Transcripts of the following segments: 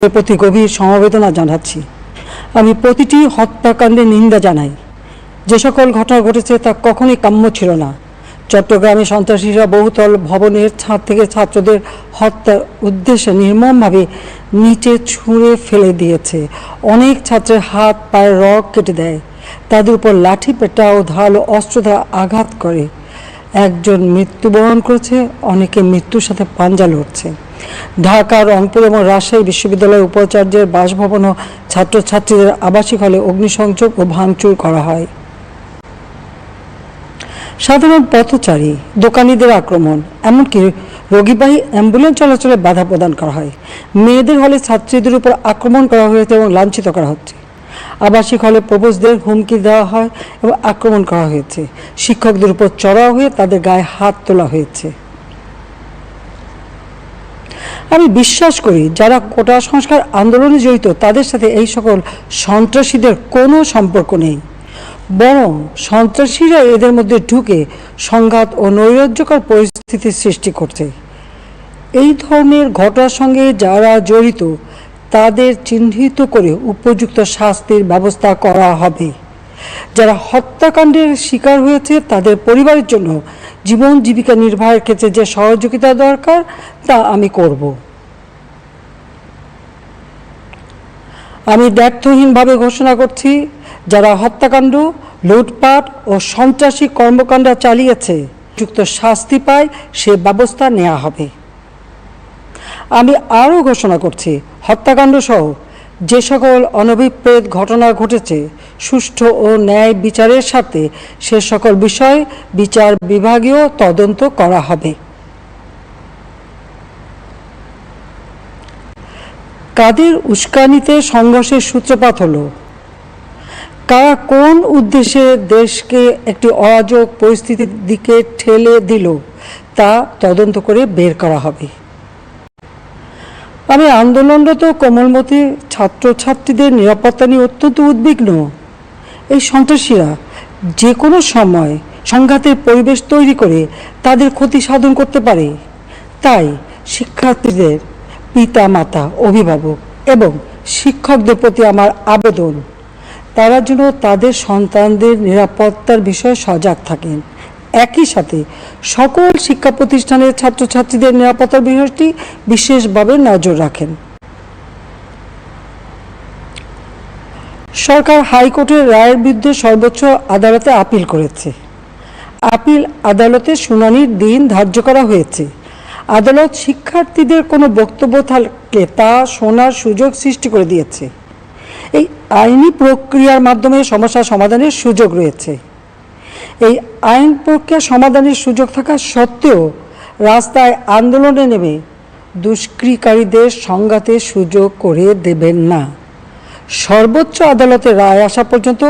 প্রতি গভীর সমবেদনা জানাচ্ছি। আমি প্রতিটি হত্যাকাণ্ডে নিন্দা জানাই। যে সকল ঘটনা ঘটেছে তা কখনই কাম্য ছিল না। চট্টগ্রামে সন্ত্রাসীরা বহুতল ভবনের ছাদ থেকে ছাত্রদের হত্যার উদ্দেশ্যে নির্মমভাবে নিচে ছুঁড়ে ফেলে দিয়েছে। অনেক ছাত্রের হাত, পায়ের রগ কেটে দেয়। তাদের উপর লাঠি, পেটা ও ধারালো অস্ত্র দ্বারা আঘাত করে। একজন মৃত্যুবরণ করেছে, অনেকে মৃত্যুর সাথে পাঞ্জা লড়ছে। ঢাকা, রংপুর এবং রাজশাহী বিশ্ববিদ্যালয়ের উপাচার্যের বাসভবন ও ছাত্রছাত্রীদের আবাসিক হলে অগ্নিসংযোগ ও ভাঙচুর করা হয়। সাধারণ পথচারী, দোকানিদের আক্রমণ, এমনকি রোগীবাহী অ্যাম্বুলেন্স চলাচলে বাধা প্রদান করা হয়। মেয়েদের হলে ছাত্রীদের উপর আক্রমণ করা হয়েছে এবং লাঞ্ছিত করা হচ্ছে। আবাসিক হলে প্রবোজদের হুমকি দেওয়া হয় এবং আক্রমণ করা হয়েছে। শিক্ষকদের উপর চড়াও হয়ে তাদের গায়ে হাত তোলা হয়েছে। আমি বিশ্বাস করি যারা কোটা সংস্কার আন্দোলনে জড়িত, তাদের সাথে এই সকল সন্ত্রাসীদের কোনো সম্পর্ক নেই। বরং সন্ত্রাসীরা এদের মধ্যে ঢুকে সংঘাত ও নৈরাজ্যকর পরিস্থিতির সৃষ্টি করছে। এই ধরনের ঘটনার সঙ্গে যারা জড়িত, তাদের চিহ্নিত করে উপযুক্ত শাস্তির ব্যবস্থা করা হবে। যারা হত্যাকাণ্ডের শিকার হয়েছে, তাদের পরিবারের জন্য জীবন জীবিকা নির্বাহের ক্ষেত্রে যে সহযোগিতা দরকার, তা আমি করব। আমি ব্যর্থহীনভাবে ঘোষণা করছি, যারা হত্যাকাণ্ড, লুটপাট ও সন্ত্রাসী কর্মকাণ্ড চালিয়েছে, যুক্ত শাস্তি পায়, সে ব্যবস্থা নেওয়া হবে। আমি আরও ঘোষণা করছি হত্যাকাণ্ড সহ যে সকল অনভিপ্রেত ঘটনা ঘটেছে, সুষ্ঠু ও ন্যায় বিচারের সাথে সে সকল বিষয় বিচার বিভাগীয় তদন্ত করা হবে। কাদের উস্কানিতে সংঘর্ষের সূত্রপাত হলো? কারা কোন উদ্দেশ্যে দেশকে একটি অরাজক পরিস্থিতির দিকে ঠেলে দিল, তা তদন্ত করে বের করা হবে। আমি আন্দোলনরত কোমলমতি ছাত্রছাত্রীদের নিরাপত্তা নিয়ে অত্যন্ত উদ্বিগ্ন। এই সন্ত্রাসীরা যে কোনো সময় সংঘাতের পরিবেশ তৈরি করে তাদের ক্ষতি সাধন করতে পারে। তাই শিক্ষার্থীদের পিতা মাতা অভিভাবক এবং শিক্ষকদের প্রতি আমার আবেদন, তারা যেন তাদের সন্তানদের নিরাপত্তার বিষয়ে সজাগ থাকেন। একই সাথে সকল শিক্ষা প্রতিষ্ঠানের ছাত্রছাত্রীদের নিরাপত্তার বিষয়টি বিশেষভাবে নজর রাখেন। সরকার হাইকোর্টের রায়ের বিরুদ্ধে সর্বোচ্চ আদালতে আপিল করেছে। আপিল আদালতে শুনানির দিন ধার্য করা হয়েছে। আদালত শিক্ষার্থীদের কোনো বক্তব্য থাকলে তা শোনার সুযোগ সৃষ্টি করে দিয়েছে। এই আইনি প্রক্রিয়ার মাধ্যমে সমস্যা সমাধানের সুযোগ রয়েছে। এই আইন প্রক্রিয়া সমাধানের সুযোগ থাকা সত্ত্বেও রাস্তায় আন্দোলনে নেমে দুষ্কৃকারীদের সংঘাতের সুযোগ করে দেবেন না। সর্বোচ্চ আদালতের রায় আসা পর্যন্ত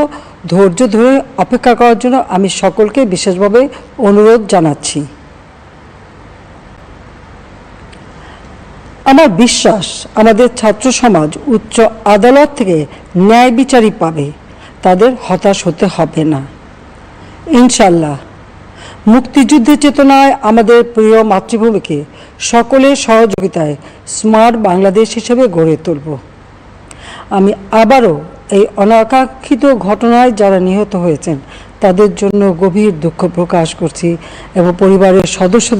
ধৈর্য ধরে অপেক্ষা করার জন্য আমি সকলকে বিশেষভাবে অনুরোধ জানাচ্ছি। আমার বিশ্বাস, আমাদের ছাত্র সমাজ উচ্চ আদালত থেকে ন্যায় বিচারই পাবে, তাদের হতাশ হতে হবে না। ইনশাল্লাহ মুক্তিযুদ্ধের চেতনায় আমাদের প্রিয় মাতৃভূমিকে সকলের সহযোগিতায় স্মার্ট বাংলাদেশ হিসেবে গড়ে তুলব। আমি আবারও এই অনাকাঙ্ক্ষিত ঘটনায় যারা নিহত হয়েছেন, তাদের জন্য গভীর দুঃখ প্রকাশ করছি এবং পরিবারের সদস্যদের